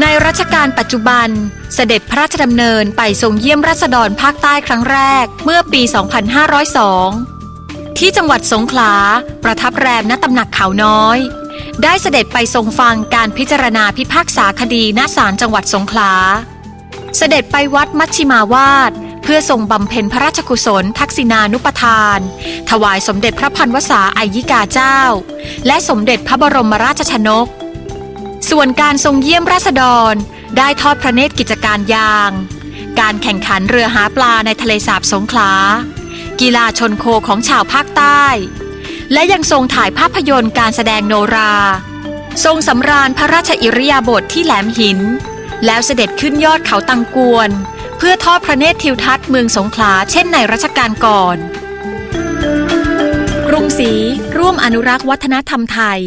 ในรัชกาลปัจจุบัน เสด็จพระราชดำเนินไปทรงเยี่ยมราษฎรภาคใต้ครั้งแรกเมื่อปี 2502 ที่จังหวัดสงขลา ประทับแรมณตำหนักเขาน้อย ได้เสด็จไปทรงฟังการพิจารณาพิพากษาคดีณศาลจังหวัดสงขลา เสด็จไปวัดมัชชิมาวาด เพื่อทรงบำเพ็ญพระราชกุศลทักษิณานุปทาน ถวายสมเด็จพระพันวษาอายิกาเจ้า และสมเด็จพระบรมราชชนก ส่วนการทรงเยี่ยมราษฎร ได้ทอดพระเนตรกิจการยาง การแข่งขันเรือหาปลาในทะเลสาบสงขลา กีฬาชนโคของชาวภาคใต้ และยังทรงถ่ายภาพยนตร์การแสดงโนรา ทรงสำราญพระราชอิริยาบถทที่แหลมหิน แล้วเสด็จขึ้นยอดเขาตังกวน เพื่อทอดพระเนตรทิวทัศน์เมืองสงขลาเช่นในรัชกาลก่อน กรุงศรีร่วมอนุรักษ์วัฒนธรรมไทย